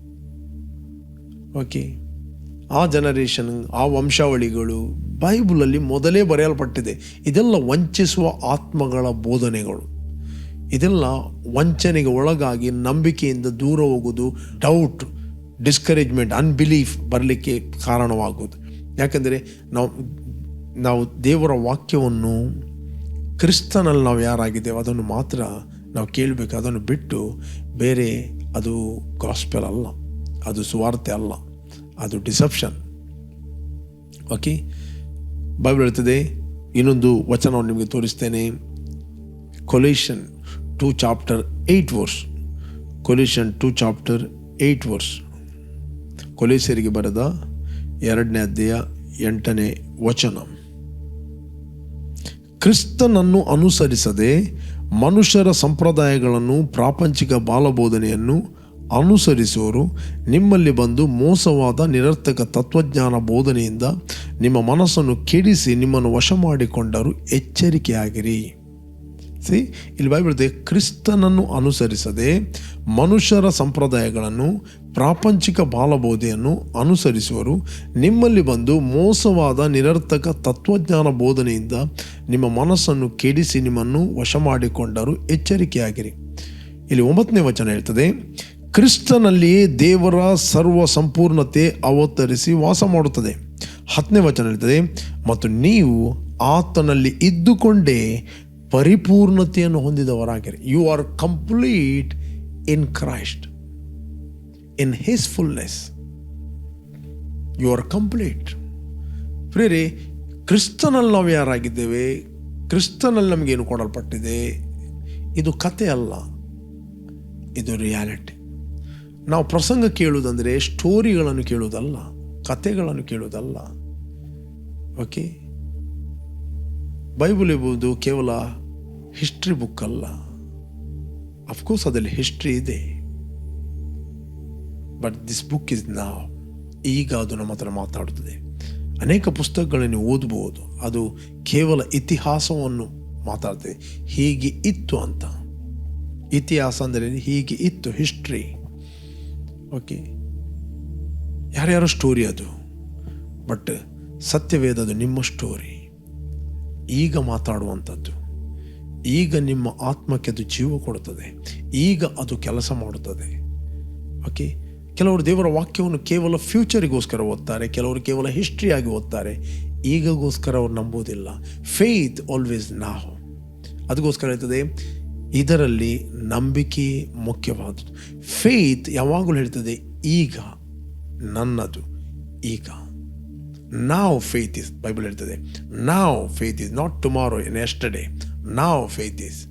ಓಕೆ, ಆ ಜನರೇಷನ್ ಆ ವಂಶಾವಳಿಗಳು ಬೈಬಲಲ್ಲಿ ಮೊದಲೇ ಬರೆಯಲ್ಪಟ್ಟಿದೆ. ಇದೆಲ್ಲ ವಂಚಿಸುವ ಆತ್ಮಗಳ ಬೋಧನೆಗಳು. ಇದೆಲ್ಲ ವಂಚನೆಗೆ ಒಳಗಾಗಿ ನಂಬಿಕೆಯಿಂದ ದೂರ ಹೋಗೋದು ಡೌಟ್ ಡಿಸ್ಕರೇಜ್ಮೆಂಟ್ ಅನ್ಬಿಲೀಫ್ ಬರಲಿಕ್ಕೆ ಕಾರಣವಾಗುವುದು. ಯಾಕಂದರೆ ನಾವು ನಾವು ದೇವರ ವಾಕ್ಯವನ್ನು ಕ್ರಿಸ್ತನಲ್ಲಿ ನಾವು ಯಾರಾಗಿದ್ದೇವೆ, ಅದನ್ನು ಮಾತ್ರ ನಾವು ಕೇಳಬೇಕು, ಅದನ್ನು ಬಿಟ್ಟು ಬೇರೆ ಅದು ಗಾಸ್ಪೆಲ್ ಅಲ್ಲ, ಅದು ಸುವಾರ್ತೆ ಅಲ್ಲ, ಅದು ಡಿಸೆಪ್ಷನ್ ಓಕೆ ಬೈಬಲ್ ಹೇಳ್ತದೆ, ಇನ್ನೊಂದು ವಚನವನ್ನು ನಿಮಗೆ ತೋರಿಸ್ತೇನೆ. Colossians two chapter eight verse Colossians two chapter eight verse ಕೊಲೇಸರಿಗೆ ಬರೆದ ಎರಡನೇ ಅಧ್ಯಾಯ ಎಂಟನೇ ವಚನ. ಕ್ರಿಸ್ತನನ್ನು ಅನುಸರಿಸದೆ ಮನುಷ್ಯರ ಸಂಪ್ರದಾಯಗಳನ್ನು ಪ್ರಾಪಂಚಿಕ ಬಾಲಬೋಧನೆಯನ್ನು ಅನುಸರಿಸುವರು. ನಿಮ್ಮಲ್ಲಿ ಬಂದು ಮೋಸವಾದ ನಿರರ್ಥಕ ತತ್ವಜ್ಞಾನ ಬೋಧನೆಯಿಂದ ನಿಮ್ಮ ಮನಸ್ಸನ್ನು ಕೆಡಿಸಿ ನಿಮ್ಮನ್ನು ವಶ ಮಾಡಿಕೊಂಡರು ಎಚ್ಚರಿಕೆಯಾಗಿರಿ. ಸಿ ಇಲ್ಲಿ ಬೈಬಿಡುತ್ತೆ ಕ್ರಿಸ್ತನನ್ನು ಅನುಸರಿಸದೆ ಮನುಷ್ಯರ ಸಂಪ್ರದಾಯಗಳನ್ನು, ಪ್ರಾಪಂಚಿಕ ಬಾಲಬೋಧೆಯನ್ನು ಅನುಸರಿಸುವರು. ನಿಮ್ಮಲ್ಲಿ ಬಂದು ಮೋಸವಾದ ನಿರರ್ಥಕ ತತ್ವಜ್ಞಾನ ಬೋಧನೆಯಿಂದ ನಿಮ್ಮ ಮನಸ್ಸನ್ನು ಕೆಡಿಸಿ ನಿಮ್ಮನ್ನು ವಶ ಮಾಡಿಕೊಂಡರು ಎಚ್ಚರಿಕೆಯಾಗಿರಿ. ಇಲ್ಲಿ ಒಂಬತ್ತನೇ ವಚನ ಹೇಳ್ತದೆ, ಕ್ರಿಸ್ತನಲ್ಲಿಯೇ ದೇವರ ಸರ್ವ ಸಂಪೂರ್ಣತೆ ಅವತರಿಸಿ ವಾಸ ಮಾಡುತ್ತದೆ. ಹತ್ತನೇ ವಚನ ಹೇಳ್ತದೆ, ಮತ್ತು ನೀವು ಆತನಲ್ಲಿ ಇದ್ದುಕೊಂಡೇ ಪರಿಪೂರ್ಣತೆಯನ್ನು ಹೊಂದಿದವರಾಗಿರಿ. You are complete in Christ in his fullness you are complete ಪ್ರೇರಿ ಕ್ರಿಸ್ತನಲ್ಲಿ ನಾವು ಯಾರಾಗಿದ್ದೇವೆ? ಕ್ರಿಸ್ತನಲ್ಲಿ ನಮಗೇನು ಕೊಡಲ್ಪಟ್ಟಿದೆ? ಇದು ಕತೆ ಅಲ್ಲ. ಇದು ರಿಯಾಲಿಟಿ ನಾವು ಪ್ರಸಂಗ ಕೇಳುವುದಂದರೆ ಸ್ಟೋರಿಗಳನ್ನು ಕೇಳುವುದಲ್ಲ. ಕತೆಗಳನ್ನು ಕೇಳುವುದಲ್ಲ. ಓಕೆ ಬೈಬಲ್ ಎಂಬುದು ಕೇವಲ ಹಿಸ್ಟ್ರಿ ಬುಕ್ ಅಲ್ಲ. ಅಫ್ಕೋರ್ಸ್ ಅದರಲ್ಲಿ ಹಿಸ್ಟ್ರಿ ಇದೆ. ಬಟ್ ದಿಸ್ ಬುಕ್ ಇಸ್ ನಾವ್ ಈಗ ಅದು ನಮ್ಮ ಹತ್ರ ಮಾತಾಡುತ್ತದೆ. ಅನೇಕ ಪುಸ್ತಕಗಳನ್ನು ಓದಬಹುದು ಅದು ಕೇವಲ ಇತಿಹಾಸವನ್ನು ಮಾತಾಡ್ತದೆ. ಹೀಗೆ ಇತ್ತು ಅಂತ. ಇತಿಹಾಸ ಅಂದರೆ ಹೀಗೆ ಇತ್ತು ಹಿಸ್ಟ್ರಿ ಓಕೆ ಯಾರ್ಯಾರ ಸ್ಟೋರಿ ಅದು? ಬಟ್ ಸತ್ಯವೇದ ಅದು ನಿಮ್ಮ ಸ್ಟೋರಿ ಈಗ ಮಾತಾಡುವಂಥದ್ದು. ಈಗ ನಿಮ್ಮ ಆತ್ಮಕ್ಕೆ ಅದು ಜೀವ ಕೊಡುತ್ತದೆ. ಈಗ ಅದು ಕೆಲಸ ಮಾಡುತ್ತದೆ. ಓಕೆ ಕೆಲವರು ದೇವರ ವಾಕ್ಯವನ್ನು ಕೇವಲ ಫ್ಯೂಚರಿಗೋಸ್ಕರ ಓದ್ತಾರೆ, ಕೆಲವರು ಕೇವಲ ಹಿಸ್ಟ್ರಿಯಾಗಿ ಓದ್ತಾರೆ. ಈಗಗೋಸ್ಕರ ಅವ್ರು ನಂಬೋದಿಲ್ಲ ಫೇತ್ ಆಲ್ವೇಸ್ ನಾವು ಅದಕ್ಕೋಸ್ಕರ ಹೇಳ್ತದೆ, ಇದರಲ್ಲಿ ನಂಬಿಕೆ ಮುಖ್ಯವಾದದ್ದು. ಫೇತ್ ಯಾವಾಗಲೂ ಹೇಳ್ತದೆ, ಈಗ ನನ್ನದು, ಈಗ. ನಾವು ಫೇತ್ ಇಸ್ ಬೈಬಲ್ ಹೇಳ್ತದೆ ನಾವು faith is not tomorrow in yesterday ನಾವು faith is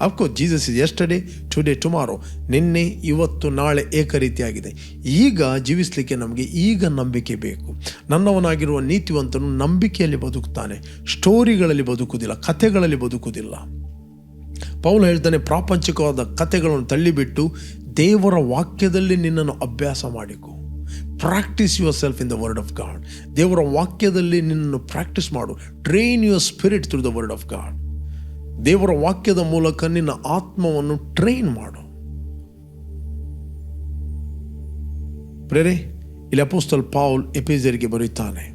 of course Jesus is yesterday today tomorrow ನಿನ್ನೆ, ಇವತ್ತು, ನಾಳೆ ಏಕರೀತಿಯಾಗಿದೆ. ಈಗ ಜೀವಿಸಲಿಕ್ಕೆ ನಮಗೆ ಈಗ ನಂಬಿಕೆ ಬೇಕು. ನನ್ನವನಾಗಿರುವ ನೀತಿವಂತನು ನಂಬಿಕೆಯಲ್ಲಿ ಬದುಕ್ತಾನೆ. ಸ್ಟೋರಿಗಳಲ್ಲಿ ಬದುಕುವುದಿಲ್ಲ, ಕಥೆಗಳಲ್ಲಿ ಬದುಕುವುದಿಲ್ಲ. ಪೌಲ್ ಹೇಳ್ತಾನೆ, ಪ್ರಾಪಂಚಿಕವಾದ ಕಥೆಗಳನ್ನು ತಳ್ಳಿಬಿಟ್ಟು ದೇವರ ವಾಕ್ಯದಲ್ಲಿ ನಿನ್ನನ್ನು ಅಭ್ಯಾಸ ಮಾಡಿಕೊ. Practice yourself in the word of God ದೇವರ ವಾಕ್ಯದಲ್ಲಿ ನಿನ್ನನ್ನು ಪ್ರಾಕ್ಟೀಸ್ ಮಾಡು. Train your spirit through the word of God ದೇವರ ವಾಕ್ಯದ ಮೂಲಕ ನಿನ್ನ ಆತ್ಮವನ್ನು ಟ್ರೈನ್ ಮಾಡು. ಪ್ರೇರೆ, ಇಲ್ಲಿ ಅಪೋಸ್ತಲ್ ಪಾಲ್ ಎಪೇಜರಿಗೆ ಬರೀತಾನೆ.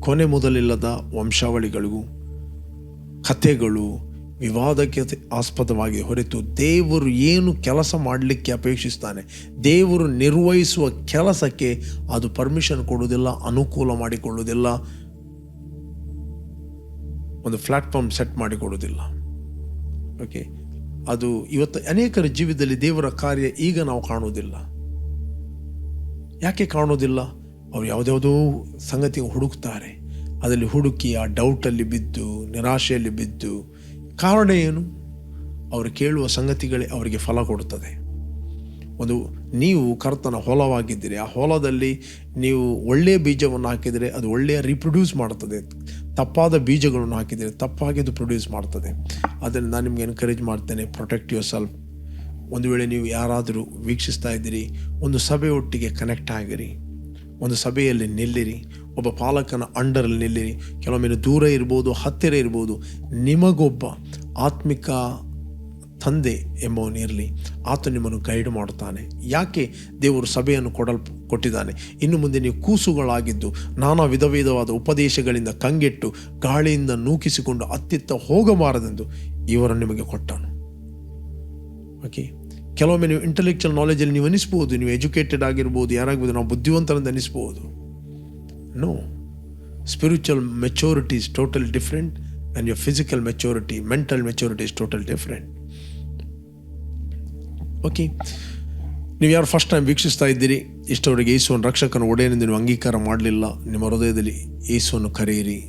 ಕೊನೆ ಮೊದಲಿಲ್ಲದ ವಂಶಾವಳಿಗಳಿಗೂ, ಕಥೆಗಳು ವಿವಾದಕ್ಕೆ ಆಸ್ಪದವಾಗಿ ಹೊರತು ದೇವರು ಏನು ಕೆಲಸ ಮಾಡಲಿಕ್ಕೆ ಅಪೇಕ್ಷಿಸ್ತಾನೆ, ದೇವರು ನಿರ್ವಹಿಸುವ ಕೆಲಸಕ್ಕೆ ಅದು ಪರ್ಮಿಷನ್ ಕೊಡುವುದಿಲ್ಲ, ಅನುಕೂಲ ಮಾಡಿಕೊಳ್ಳುವುದಿಲ್ಲ ಒಂದು ಪ್ಲಾಟ್ಫಾರ್ಮ್ ಸೆಟ್ ಮಾಡಿಕೊಡುವುದಿಲ್ಲ ಓಕೆ ಅದು ಇವತ್ತು ಅನೇಕರ ಜೀವಿತದಲ್ಲಿ ದೇವರ ಕಾರ್ಯ ಈಗ ನಾವು ಕಾಣುವುದಿಲ್ಲ. ಯಾಕೆ ಕಾಣೋದಿಲ್ಲ ಅವ್ರು ಯಾವುದ್ಯಾವುದೋ ಸಂಗತಿ ಹುಡುಕ್ತಾರೆ. ಅದರಲ್ಲಿ ಹುಡುಕಿ ಆ ಡೌಟಲ್ಲಿ ಬಿದ್ದು, ನಿರಾಶೆಯಲ್ಲಿ ಬಿದ್ದು, ಕಾರಣ ಏನು? ಅವರು ಕೇಳುವ ಸಂಗತಿಗಳೇ ಅವರಿಗೆ ಫಲ ಕೊಡುತ್ತದೆ. ಒಂದು, ನೀವು ಕರ್ತನ ಹೊಲವಾಗಿದ್ದೀರಿ. ಆ ಹೊಲದಲ್ಲಿ ನೀವು ಒಳ್ಳೆಯ ಬೀಜವನ್ನು ಹಾಕಿದರೆ ಅದು ಒಳ್ಳೆಯ ರೀಪ್ರೊಡ್ಯೂಸ್ ಮಾಡುತ್ತದೆ. ತಪ್ಪಾದ ಬೀಜಗಳನ್ನು ಹಾಕಿದರೆ ತಪ್ಪಾಗಿ ಅದು ಪ್ರೊಡ್ಯೂಸ್ ಮಾಡ್ತದೆ. ಅದನ್ನು ನಾನು ನಿಮ್ಗೆ ಎನ್ಕರೇಜ್ ಮಾಡ್ತೇನೆ ಪ್ರೊಟೆಕ್ಟ್ ಯುವರ್ ಸೆಲ್ಫ್ ಒಂದು ವೇಳೆ ನೀವು ಯಾರಾದರೂ ವೀಕ್ಷಿಸ್ತಾ ಇದ್ದೀರಿ, ಒಂದು ಸಭೆ ಒಟ್ಟಿಗೆ ಕನೆಕ್ಟ್ ಆಗಿರಿ. ಒಂದು ಸಭೆಯಲ್ಲಿ ನಿಲ್ಲಿರಿ, ಒಬ್ಬ ಪಾಲಕನ ಅಂಡರಲ್ಲಿ ನಿಲ್ಲಿರಿ. ಕೆಲವೊಮ್ಮೆ ದೂರ ಇರ್ಬೋದು, ಹತ್ತಿರ ಇರ್ಬೋದು, ನಿಮಗೊಬ್ಬ ಆತ್ಮಿಕ ತಂದೆ ಎಂಬವನಿರಲಿ ಆತ ನಿಮ್ಮನ್ನು ಗೈಡ್ ಮಾಡುತ್ತಾನೆ ಯಾಕೆ ದೇವರು ಸಭೆಯನ್ನು ಕೊಡಲ್ ಕೊಟ್ಟಿದ್ದಾನೆ. ಇನ್ನು ಮುಂದೆ ನೀವು ಕೂಸುಗಳಾಗಿದ್ದು ನಾನಾ ವಿಧ ವಿಧವಾದ ಉಪದೇಶಗಳಿಂದ ಕಂಗೆಟ್ಟು ಗಾಳಿಯಿಂದ ನೂಕಿಸಿಕೊಂಡು ಅತ್ತಿತ್ತ ಹೋಗಬಾರದೆಂದು ಇವರು ನಿಮಗೆ ಕೊಟ್ಟನು. ಓಕೆ ಕೆಲವೊಮ್ಮೆ ನೀವು ಇಂಟಲೆಕ್ಚುಯಲ್ ನಾಲೆಜಲ್ಲಿ ನೀವು ಅನಿಸ್ಬೋದು, ನೀವು ಎಜುಕೇಟೆಡ್ ಆಗಿರ್ಬೋದು, ಯಾರಾಗ್ಬೋದು, ನಾವು ಬುದ್ಧಿವಂತರಂತ ಅನಿಸ್ಬೋದು. No spiritual maturity is total different and your physical maturity mental maturity is total different okay ನೀವು ಯಾರು ಫಸ್ಟ್ ಟೈಮ್ ವೀಕ್ಷಿಸ್ತಾ ಇದ್ದೀರಿ? ಇಷ್ಟವರಿಗೆ ಯೇಸುವನ್ನು ರಕ್ಷಕನ ಒಡೆಯನೆಂದು ನೀವು ಅಂಗೀಕಾರ ಮಾಡಲಿಲ್ಲ. ನಿಮ್ಮ ಹೃದಯದಲ್ಲಿ ಯೇಸುವನ್ನು ಕರೆಯಿರಿ.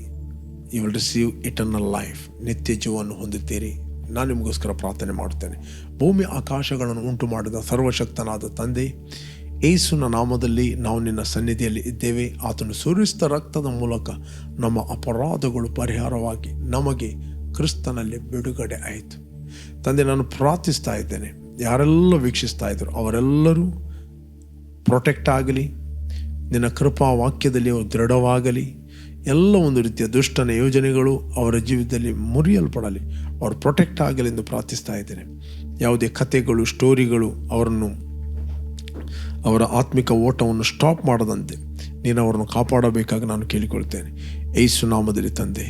You will receive eternal life ನಿತ್ಯ ಜೀವವನ್ನು ಹೊಂದುತ್ತೀರಿ. ನಾನು ನಿಮಗೋಸ್ಕರ ಪ್ರಾರ್ಥನೆ ಮಾಡುತ್ತೇನೆ. ಭೂಮಿ ಆಕಾಶಗಳನ್ನು ಉಂಟು ಮಾಡಿದ ಸರ್ವಶಕ್ತನಾದ ತಂದೆ ಏಸುನ ನಾಮದಲ್ಲಿ ನಾವು ನಿನ್ನ ಸನ್ನಿಧಿಯಲ್ಲಿ ಇದ್ದೇವೆ. ಆತನು ಸುರಿಸಿದ ರಕ್ತದ ಮೂಲಕ ನಮ್ಮ ಅಪರಾಧಗಳು ಪರಿಹಾರವಾಗಿ ನಮಗೆ ಕ್ರಿಸ್ತನಲ್ಲಿ ಬಿಡುಗಡೆ ಆಯಿತು. ತಂದೆ, ನಾನು ಪ್ರಾರ್ಥಿಸ್ತಾ ಇದ್ದೇನೆ. ಯಾರೆಲ್ಲ ವೀಕ್ಷಿಸ್ತಾ ಇದ್ದರು ಅವರೆಲ್ಲರೂ ಪ್ರೊಟೆಕ್ಟ್ ಆಗಲಿ, ನಿನ್ನ ಕೃಪಾ ವಾಕ್ಯದಲ್ಲಿ ಅವರು ದೃಢವಾಗಲಿ, ಎಲ್ಲ ಒಂದು ರೀತಿಯ ದುಷ್ಟನ ಯೋಜನೆಗಳು ಅವರ ಜೀವಿತದಲ್ಲಿ ಮುರಿಯಲ್ಪಡಲಿ, ಅವರು ಪ್ರೊಟೆಕ್ಟ್ ಆಗಲಿ ಎಂದು ಪ್ರಾರ್ಥಿಸ್ತಾ ಇದ್ದೇನೆ. ಯಾವುದೇ ಕಥೆಗಳು ಸ್ಟೋರಿಗಳು ಅವರನ್ನು, ಅವರ ಆತ್ಮಿಕ ಓಟವನ್ನು ಸ್ಟಾಪ್ ಮಾಡದಂತೆ ನೀನು ಅವರನ್ನು ಕಾಪಾಡಬೇಕಾಗಿ ನಾನು ಕೇಳಿಕೊಳ್ತೇನೆ. ಏಸು ನಾಮದಲ್ಲಿ ತಂದೆ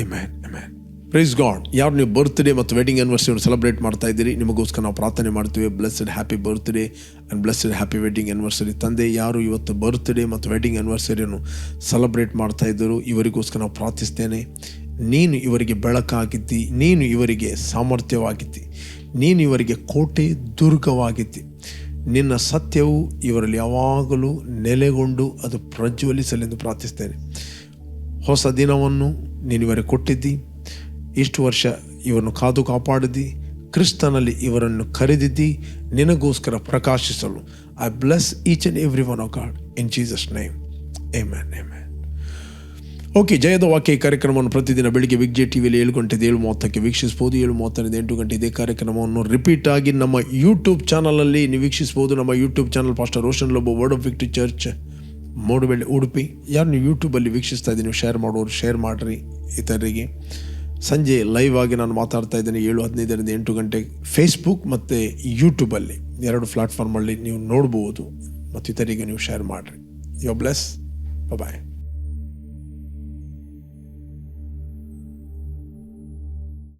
ಎಮ್ಯಾನ್ ಎಮ್ಯಾನ್ ಪ್ರೈಸ್ ಗಾಡ್ ಯಾರು ನೀವು ಬರ್ತ್ಡೇ ಮತ್ತು ವೆಡ್ಡಿಂಗ್ ಆ್ಯನಿವರ್ಸರಿಯನ್ನು ಸೆಲೆಬ್ರೇಟ್ ಮಾಡ್ತಾ ಇದ್ದೀರಿ, ನಿಮಗೋಸ್ಕರ ನಾವು ಪ್ರಾರ್ಥನೆ ಮಾಡ್ತೀವಿ. Blessed happy birthday and blessed happy wedding anniversary ತಂದೆ, ಯಾರು ಇವತ್ತು ಬರ್ತ್ಡೇ ಮತ್ತು ವೆಡ್ಡಿಂಗ್ ಆ್ಯನಿವರ್ಸರಿಯನ್ನು ಸೆಲೆಬ್ರೇಟ್ ಮಾಡ್ತಾ ಇದ್ದರು ಇವರಿಗೋಸ್ಕರ ನಾವು ಪ್ರಾರ್ಥಿಸ್ತೇನೆ. ನೀನು ಇವರಿಗೆ ಬೆಳಕಾಗಿದ್ದಿ, ನೀನು ಇವರಿಗೆ ಸಾಮರ್ಥ್ಯವಾಗಿದ್ದಿ, ನೀನು ಇವರಿಗೆ ಕೋಟೆ ದುರ್ಗವಾಗಿದ್ದಿ. ನಿನ್ನ ಸತ್ಯವು ಇವರಲ್ಲಿ ಯಾವಾಗಲೂ ನೆಲೆಗೊಂಡು ಅದು ಪ್ರಜ್ವಲಿಸಲೆಂದು ಪ್ರಾರ್ಥಿಸ್ತೇನೆ. ಹೊಸ ದಿನವನ್ನು ನೀನು ಇವರಿಗೆ ಕೊಟ್ಟಿದ್ದಿ. ಇಷ್ಟು ವರ್ಷ ಇವರನ್ನು ಕಾದು ಕಾಪಾಡಿದಿ, ಕ್ರಿಸ್ತನಲ್ಲಿ ಇವರನ್ನು ಕರೆದಿದ್ದಿ, ನಿನಗೋಸ್ಕರ ಪ್ರಕಾಶಿಸಲು. I bless each and every one of God in Jesus name amen amen okay ಜಯದ ವಾಕ್ಯ ಈ ಕಾರ್ಯಕ್ರಮವನ್ನು ಪ್ರತಿದಿನ ಬೆಳಿಗ್ಗೆ ವಿಗ್ ಟಿ ಟಿವಿಯಲ್ಲಿ ಏಳು ಗಂಟೆದು ಏಳು ಮೂವತ್ತಕ್ಕೆ ವೀಕ್ಷಿಸ್ಬೋದು. ಏಳು ಮೂವತ್ತರಿಂದ ಎಂಟು ಗಂಟೆ ಇದೇ ಕಾರ್ಯಕ್ರಮವನ್ನು ರಿಪೀಟ್ ಆಗಿ ನಮ್ಮ ಯೂಟ್ಯೂಬ್ ಚಾನಲಲ್ಲಿ ನೀವು ವೀಕ್ಷಿಸ್ಬೋದು. ನಮ್ಮ YouTube channel pastor Roshan Lobo word of victory church Modubelle Udupi ಯಾರು ನೀವು ಯೂಟ್ಯೂಬಲ್ಲಿ ವೀಕ್ಷಿಸ್ತಾ ಇದ್ದೀನಿ ನೀವು ಶೇರ್ ಮಾಡೋರು ಶೇರ್ ಮಾಡಿರಿ ಇತರರಿಗೆ. ಸಂಜೆ ಲೈವ್ ಆಗಿ ನಾನು ಮಾತಾಡ್ತಾ ಇದ್ದೇನೆ ಏಳು ಹದಿನೈದರಿಂದ ಎಂಟು ಗಂಟೆ. ಫೇಸ್ಬುಕ್ ಮತ್ತು ಯೂಟ್ಯೂಬಲ್ಲಿ ಎರಡು ಪ್ಲಾಟ್ಫಾರ್ಮಲ್ಲಿ ನೀವು ನೋಡ್ಬೋದು. ಮತ್ತು ಇತರಿಗೆ ನೀವು ಶೇರ್ ಮಾಡಿರಿ. ಯೋ ಬ್ಲೆಸ್ ಬಾಯ್